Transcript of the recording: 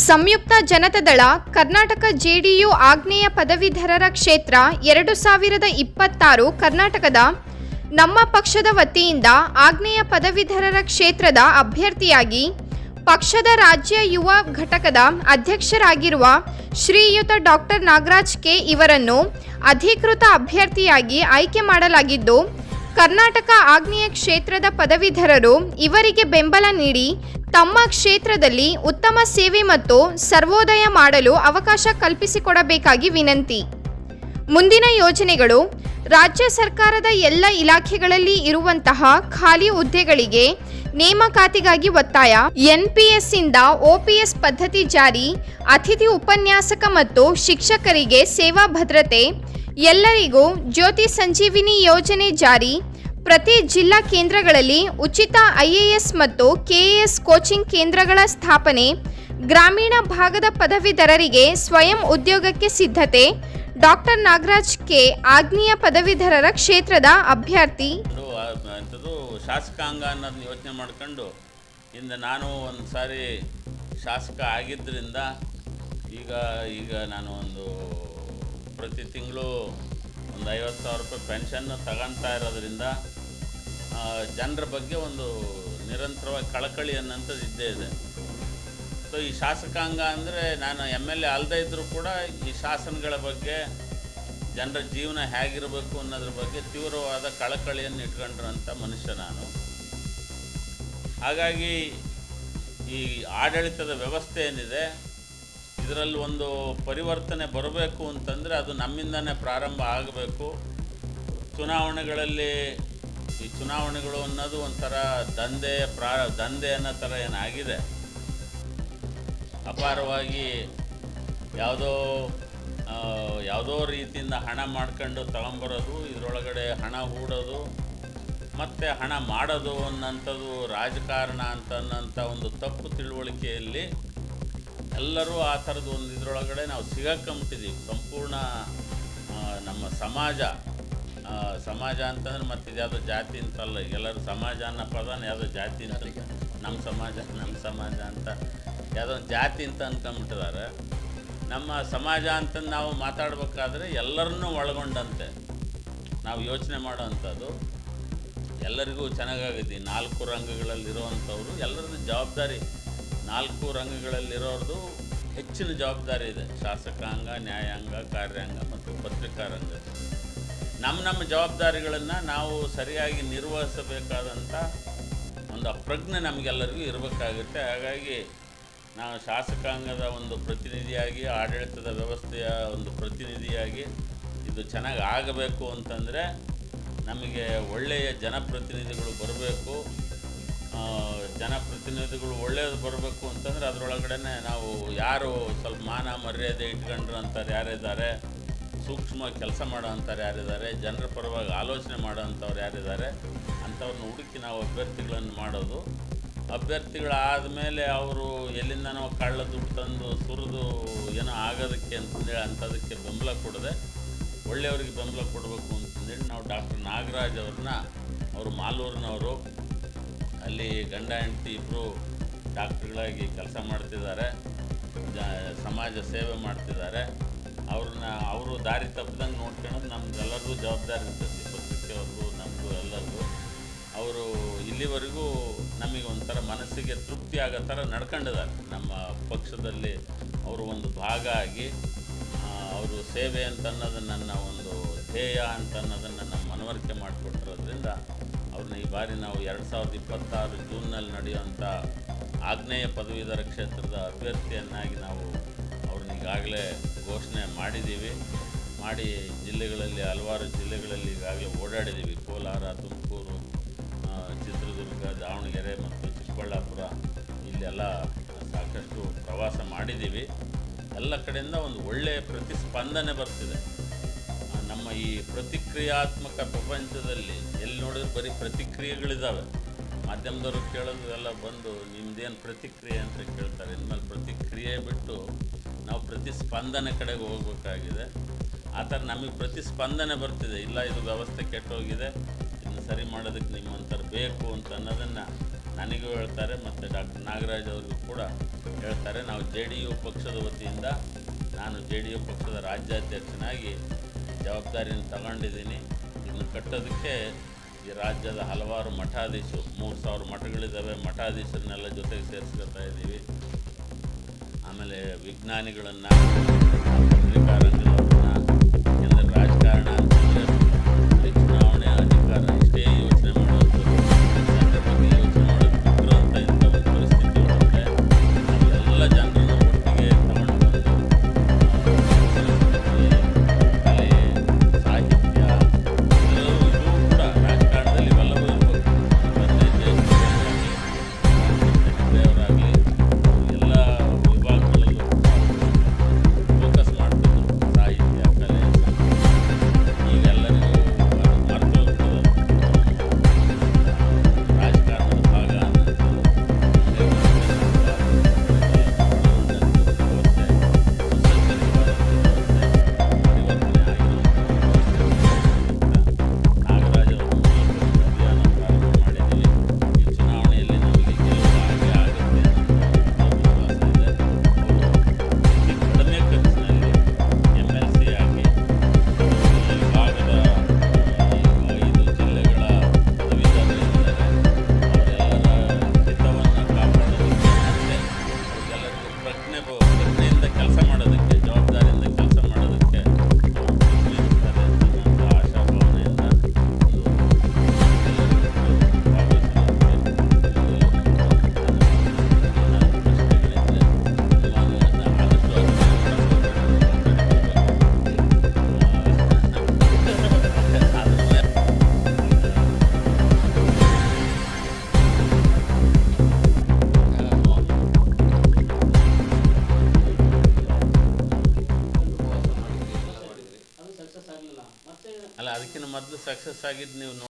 Samyukta Janata Dal Karnataka JDU ಆಗ್ನೇಯ ಪದವೀಧರರ ಕ್ಷೇತ್ರ ಎರಡು ಸಾವಿರದ ಇಪ್ಪತ್ತಾರು ಕರ್ನಾಟಕದ ನಮ್ಮ ಪಕ್ಷದ ವತಿಯಿಂದ ಆಗ್ನೇಯ ಪದವೀಧರರ ಕ್ಷೇತ್ರದ ಅಭ್ಯರ್ಥಿಯಾಗಿ ಪಕ್ಷದ ರಾಜ್ಯ ಯುವ ಘಟಕದ ಅಧ್ಯಕ್ಷರಾಗಿರುವ ಶ್ರೀಯುತ ಡಾಕ್ಟರ್ ನಾಗರಾಜ್ ಕೆ ಇವರನ್ನು ಅಧಿಕೃತ ಅಭ್ಯರ್ಥಿಯಾಗಿ ಆಯ್ಕೆ ಮಾಡಲಾಗಿದ್ದು ಕರ್ನಾಟಕ ಆಗ್ನೇಯ ಕ್ಷೇತ್ರದ ಪದವೀಧರರು ಇವರಿಗೆ ಬೆಂಬಲ ನೀಡಿ ತಮ್ಮ ಕ್ಷೇತ್ರದಲ್ಲಿ ಉತ್ತಮ ಸೇವೆ ಮತ್ತು ಸರ್ವೋದಯ ಮಾಡಲು ಅವಕಾಶ ಕಲ್ಪಿಸಿಕೊಡಬೇಕಾಗಿ ವಿನಂತಿ. ಮುಂದಿನ ಯೋಜನೆಗಳು ರಾಜ್ಯ ಸರ್ಕಾರದ ಎಲ್ಲ ಇಲಾಖೆಗಳಲ್ಲಿ ಇರುವಂತಹ ಖಾಲಿ ಹುದ್ದೆಗಳಿಗೆ ನೇಮಕಾತಿಗಾಗಿ ಒತ್ತಾಯ. ಎನ್ಪಿಎಸ್ ಇಂದ ಒಪಿಎಸ್ ಪದ್ಧತಿ ಜಾರಿ, ಅತಿಥಿ ಉಪನ್ಯಾಸಕ ಮತ್ತು ಶಿಕ್ಷಕರಿಗೆ ಸೇವಾ ಭದ್ರತೆ ಎಲ್ಲರಿಗೂ ಜ್ಯೋತಿ ಸಂಜೀವಿನಿ ಯೋಜನೆ ಜಾರಿ. ಪ್ರತಿ ಜಿಲ್ಲಾ ಕೇಂದ್ರಗಳಲ್ಲಿ ಉಚಿತ ಐಎಎಸ್ ಮತ್ತು ಕೆಎಎಸ್ ಕೋಚಿಂಗ್ ಕೇಂದ್ರಗಳ ಸ್ಥಾಪನೆ. ಗ್ರಾಮೀಣ ಭಾಗದ ಪದವೀಧರರಿಗೆ ಸ್ವಯಂ ಉದ್ಯೋಗಕ್ಕೆ ಸಿದ್ಧತೆ. Doctor Nagaraj K. ಆಗ್ನೇಯ ಪದವೀಧರರ ಕ್ಷೇತ್ರದ ಅಭ್ಯರ್ಥಿ. ಶಾಸಕಾಂಗ ಅನ್ನೋದನ್ನ ಯೋಚನೆ ಮಾಡ್ಕೊಂಡು, ಇಂದ ನಾನು ಒಂದು ಸಾರಿ ಶಾಸಕ ಆಗಿದ್ದರಿಂದ ಈಗ ಈಗ ನಾನು ಒಂದು ಪ್ರತಿ ತಿಂಗಳು ಒಂದು ಐವತ್ತು ಸಾವಿರ ರೂಪಾಯಿ ಪೆನ್ಷನ್ನು ತಗೊತಾ ಇರೋದ್ರಿಂದ ಜನರ ಬಗ್ಗೆ ಒಂದು ನಿರಂತರವಾಗಿ ಕಳಕಳಿ ಅನ್ನೋಂಥದ್ದು ಇದ್ದೇ ಇದೆ. ಸೊ ಈ ಶಾಸಕಾಂಗ ಅಂದರೆ ನಾನು ಎಂ ಎಲ್ ಎ ಅಲ್ಲದೇ ಇದ್ದರೂ ಕೂಡ ಈ ಶಾಸನಗಳ ಬಗ್ಗೆ, ಜನರ ಜೀವನ ಹೇಗಿರಬೇಕು ಅನ್ನೋದ್ರ ಬಗ್ಗೆ ತೀವ್ರವಾದ ಕಳಕಳಿಯನ್ನು ಇಟ್ಕೊಂಡಿರೋಂಥ ಮನುಷ್ಯ ನಾನು. ಹಾಗಾಗಿ ಈ ಆಡಳಿತದ ವ್ಯವಸ್ಥೆ ಏನಿದೆ ಇದರಲ್ಲಿ ಒಂದು ಪರಿವರ್ತನೆ ಬರಬೇಕು ಅಂತಂದರೆ ಅದು ನಮ್ಮಿಂದನೇ ಪ್ರಾರಂಭ ಆಗಬೇಕು. ಚುನಾವಣೆಗಳಲ್ಲಿ ಈ ಚುನಾವಣೆಗಳು ಅನ್ನೋದು ಒಂಥರ ದಂಧೆ, ಪ್ರಾ, ದಂಧೆ ಅನ್ನೋ ಥರ ಏನಾಗಿದೆ? ಅಪಾರವಾಗಿ ಯಾವುದೋ ಯಾವುದೋ ರೀತಿಯಿಂದ ಹಣ ಮಾಡ್ಕೊಂಡು ತಗೊಂಬರೋದು, ಇದರೊಳಗಡೆ ಹಣ ಹೂಡೋದು, ಮತ್ತು ಹಣ ಮಾಡೋದು ಅನ್ನೋಂಥದ್ದು ರಾಜಕಾರಣ ಅಂತ ಅನ್ನೋಂಥ ಒಂದು ತಪ್ಪು ತಿಳುವಳಿಕೆಯಲ್ಲಿ ಎಲ್ಲರೂ ಆ ಥರದ್ದು ಒಂದು ಇದರೊಳಗಡೆ ನಾವು ಸಿಗಾಕೊಂಬಿಟ್ಟಿದ್ದೀವಿ. ಸಂಪೂರ್ಣ ನಮ್ಮ ಸಮಾಜ. ಸಮಾಜ ಅಂತಂದ್ರೆ ಮತ್ತೆ ಇದ್ಯಾವುದೋ ಜಾತಿ ಅಂತಲ್ಲ ಎಲ್ಲರೂ ಸಮಾಜ ಅನ್ನೋ ಪದನ ಯಾವುದೋ ಜಾತಿ ಅಂತ. ನಮ್ಮ ಸಮಾಜ ನಮ್ಮ ಸಮಾಜ ಅಂತ. ಯಾವುದೋ ಒಂದು ಜಾತಿ ಅಂತ ಅಂದ್ಕೊಂಬಿಟ್ಟಿದ್ದಾರೆ ನಮ್ಮ ಸಮಾಜ ಅಂತ ನಾವು ಮಾತಾಡಬೇಕಾದ್ರೆ ಎಲ್ಲರನ್ನೂ ಒಳಗೊಂಡಂತೆ. ನಾವು ಯೋಚನೆ ಮಾಡೋವಂಥದ್ದು. ಎಲ್ಲರಿಗೂ ಚೆನ್ನಾಗಾಗಿದೆ ನಾಲ್ಕು ರಂಗಗಳಲ್ಲಿರುವಂಥವ್ರು ಎಲ್ಲರದ್ದು ಜವಾಬ್ದಾರಿ. ನಾಲ್ಕು ರಂಗಗಳಲ್ಲಿರೋರ್ದು ಹೆಚ್ಚಿನ ಜವಾಬ್ದಾರಿ ಇದೆ. ಶಾಸಕಾಂಗ, ನ್ಯಾಯಾಂಗ, ಕಾರ್ಯಾಂಗ ಮತ್ತು ಪತ್ರಿಕಾ ರಂಗ ನಮ್ಮ ನಮ್ಮ ಜವಾಬ್ದಾರಿಗಳನ್ನು ನಾವು ಸರಿಯಾಗಿ ನಿರ್ವಹಿಸಬೇಕಾದಂಥ ಒಂದು ಅಪ್ರಜ್ಞೆ ನಮಗೆಲ್ಲರಿಗೂ ಇರಬೇಕಾಗುತ್ತೆ. ಹಾಗಾಗಿ ನಾವು ಶಾಸಕಾಂಗದ ಒಂದು ಪ್ರತಿನಿಧಿಯಾಗಿ, ಆಡಳಿತದ ವ್ಯವಸ್ಥೆಯ ಒಂದು ಪ್ರತಿನಿಧಿಯಾಗಿ ಇದು ಚೆನ್ನಾಗಿ ಆಗಬೇಕು ಅಂತಂದರೆ ನಮಗೆ ಒಳ್ಳೆಯ ಜನಪ್ರತಿನಿಧಿಗಳು ಬರಬೇಕು. ಜನಪ್ರತಿನಿಧಿಗಳು ಒಳ್ಳೆಯದು ಬರಬೇಕು ಅಂತಂದರೆ ಅದರೊಳಗಡೆ ನಾವು ಯಾರು ಸ್ವಲ್ಪ ಮಾನ ಮರ್ಯಾದೆ ಇಟ್ಕೊಂಡ್ರು ಅಂತಾರೆ ಯಾರಿದ್ದಾರೆ, ಸೂಕ್ಷ್ಮವಾಗಿ ಕೆಲಸ ಮಾಡೋ ಅಂಥವ್ರು ಯಾರಿದ್ದಾರೆ, ಜನರ ಪರವಾಗಿ ಆಲೋಚನೆ ಮಾಡೋ ಅಂಥವ್ರು ಯಾರಿದ್ದಾರೆ, ಅಂಥವ್ರನ್ನ ಹುಡುಕಿ ನಾವು ಅಭ್ಯರ್ಥಿಗಳನ್ನು ಮಾಡೋದು. ಅಭ್ಯರ್ಥಿಗಳಾದ ಮೇಲೆ ಅವರು ಎಲ್ಲಿಂದನೋ ಕಳ್ಳ ದುಡ್ಡು ತಂದು ಸುರಿದು ಏನೋ ಆಗೋದಕ್ಕೆ ಅಂತಂದೇಳಿ ಅಂಥದಕ್ಕೆ ಬೆಂಬಲ ಕೊಡದೆ ಒಳ್ಳೆಯವ್ರಿಗೆ ಬೆಂಬಲ ಕೊಡಬೇಕು ಅಂತಂದೇಳಿ ನಾವು ಡಾಕ್ಟರ್ ನಾಗರಾಜ್ ಅವ್ರನ್ನ, ಅವರು ಮಾಲೂರಿನವರು ಅಲ್ಲಿ ಗಂಡ, ಹೆಂಡತಿ ಇಬ್ಬರು ಡಾಕ್ಟ್ರುಗಳಾಗಿ ಕೆಲಸ ಮಾಡ್ತಿದ್ದಾರೆ. ಸಮಾಜ ಸೇವೆ ಮಾಡ್ತಿದ್ದಾರೆ. ಅವ್ರನ್ನ, ಅವರು ದಾರಿ ತಪ್ಪದಂಗೆ ನೋಡ್ಕೊಳ್ಳೋದು ನಮ್ಗೆಲ್ಲರಿಗೂ ಜವಾಬ್ದಾರಿ ಇರ್ತದೆ ಪತ್ರಿಕೆಯವ್ರಿಗೂ ನಮಗೂ ಎಲ್ಲರಿಗೂ. ಅವರು ಇಲ್ಲಿವರೆಗೂ ನಮಗೆ ಒಂಥರ ಮನಸ್ಸಿಗೆ ತೃಪ್ತಿ ಆಗೋ ಥರ ನಡ್ಕೊಂಡಿದ್ದಾರೆ. ನಮ್ಮ ಪಕ್ಷದಲ್ಲಿ ಅವರು ಒಂದು ಭಾಗ ಆಗಿ ಅವರು ಸೇವೆ ಅಂತ ಅನ್ನೋದನ್ನು ನನ್ನ ಒಂದು ಧ್ಯೇಯ ಅಂತ ಅನ್ನೋದನ್ನು ನಮ್ಮ ಮನವರಿಕೆ ಮಾಡಿಕೊಟ್ಟಿರೋದ್ರಿಂದ ಅವ್ರನ್ನ ಈ ಬಾರಿ ನಾವು ಎರಡು ಸಾವಿರದ ಇಪ್ಪತ್ತಾರು ಜೂನ್ನಲ್ಲಿ ನಡೆಯುವಂಥ ಆಗ್ನೇಯ ಪದವೀಧರ ಕ್ಷೇತ್ರದ ಅಭ್ಯರ್ಥಿಯನ್ನಾಗಿ ನಾವು ಅವ್ರನ್ನ ಈಗಾಗಲೇ ಘೋಷಣೆ ಮಾಡಿದ್ದೀವಿ. ಮಾಡಿ ಜಿಲ್ಲೆಗಳಲ್ಲಿ, ಹಲವಾರು ಜಿಲ್ಲೆಗಳಲ್ಲಿ ಈಗಾಗಲೇ ಓಡಾಡಿದ್ದೀವಿ. ಕೋಲಾರ, ತುಮಕೂರು ಚಿತ್ರದುರ್ಗ, ದಾವಣಗೆರೆ ಮತ್ತು ಚಿಕ್ಕಬಳ್ಳಾಪುರ. ಇಲ್ಲೆಲ್ಲ ಸಾಕಷ್ಟು ಪ್ರವಾಸ ಮಾಡಿದ್ದೀವಿ. ಎಲ್ಲ ಕಡೆಯಿಂದ ಒಂದು ಒಳ್ಳೆಯ ಪ್ರತಿಸ್ಪಂದನೆ ಬರ್ತಿದೆ. ಈ ಪ್ರತಿಕ್ರಿಯಾತ್ಮಕ ಪ್ರಪಂಚದಲ್ಲಿ ಎಲ್ಲಿ ನೋಡಿದ್ರೆ ಬರೀ ಪ್ರತಿಕ್ರಿಯೆಗಳಿದ್ದಾವೆ ಮಾಧ್ಯಮದವರು ಕೇಳೋದು ಎಲ್ಲ ಬಂದು, ನಿಮ್ದೇನು ಪ್ರತಿಕ್ರಿಯೆ? ಅಂತ ಕೇಳ್ತಾರೆ. ಇನ್ಮೇಲೆ ಪ್ರತಿಕ್ರಿಯೆ ಬಿಟ್ಟು ನಾವು ಪ್ರತಿಸ್ಪಂದನೆ ಕಡೆಗೆ ಹೋಗಬೇಕಾಗಿದೆ. ಆ ಥರ ನಮಗೆ ಪ್ರತಿಸ್ಪಂದನೆ ಬರ್ತಿದೆ. ಇಲ್ಲ, ಇದು ವ್ಯವಸ್ಥೆ ಕೆಟ್ಟೋಗಿದೆ. ಇದನ್ನು ಸರಿ ಮಾಡೋದಕ್ಕೆ ನಿಮ್ಮಂಥರು ಬೇಕು ಅಂತ ಅನ್ನೋದನ್ನು ನನಗೂ ಹೇಳ್ತಾರೆ. ಮತ್ತು ಡಾಕ್ಟರ್ ನಾಗರಾಜ್ ಅವ್ರಿಗೂ ಕೂಡ ಹೇಳ್ತಾರೆ. ನಾವು ಜೆ ಡಿ ಯು ಪಕ್ಷದ ವತಿಯಿಂದ ನಾನು ಜೆ ಡಿ ಯು ಪಕ್ಷದ ರಾಜ್ಯಾಧ್ಯಕ್ಷನಾಗಿ ಜವಾಬ್ದಾರಿಯನ್ನು ತಗೊಂಡಿದ್ದೀನಿ. ಇದನ್ನು ಕಟ್ಟೋದಕ್ಕೆ ಈ ರಾಜ್ಯದ ಹಲವಾರು ಮಠಾಧೀಶರು, ಮೂರು ಸಾವಿರ ಮಠಗಳಿದ್ದಾವೆ. ಮಠಾಧೀಶರನ್ನೆಲ್ಲ ಜೊತೆಗೆ ಸೇರಿಸ್ಕೊತಾ ಇದ್ದೀವಿ. ಆಮೇಲೆ ವಿಜ್ಞಾನಿಗಳನ್ನು ಸಕ್ಸಸ್ ಆಗಿದ್ದು ನೀವು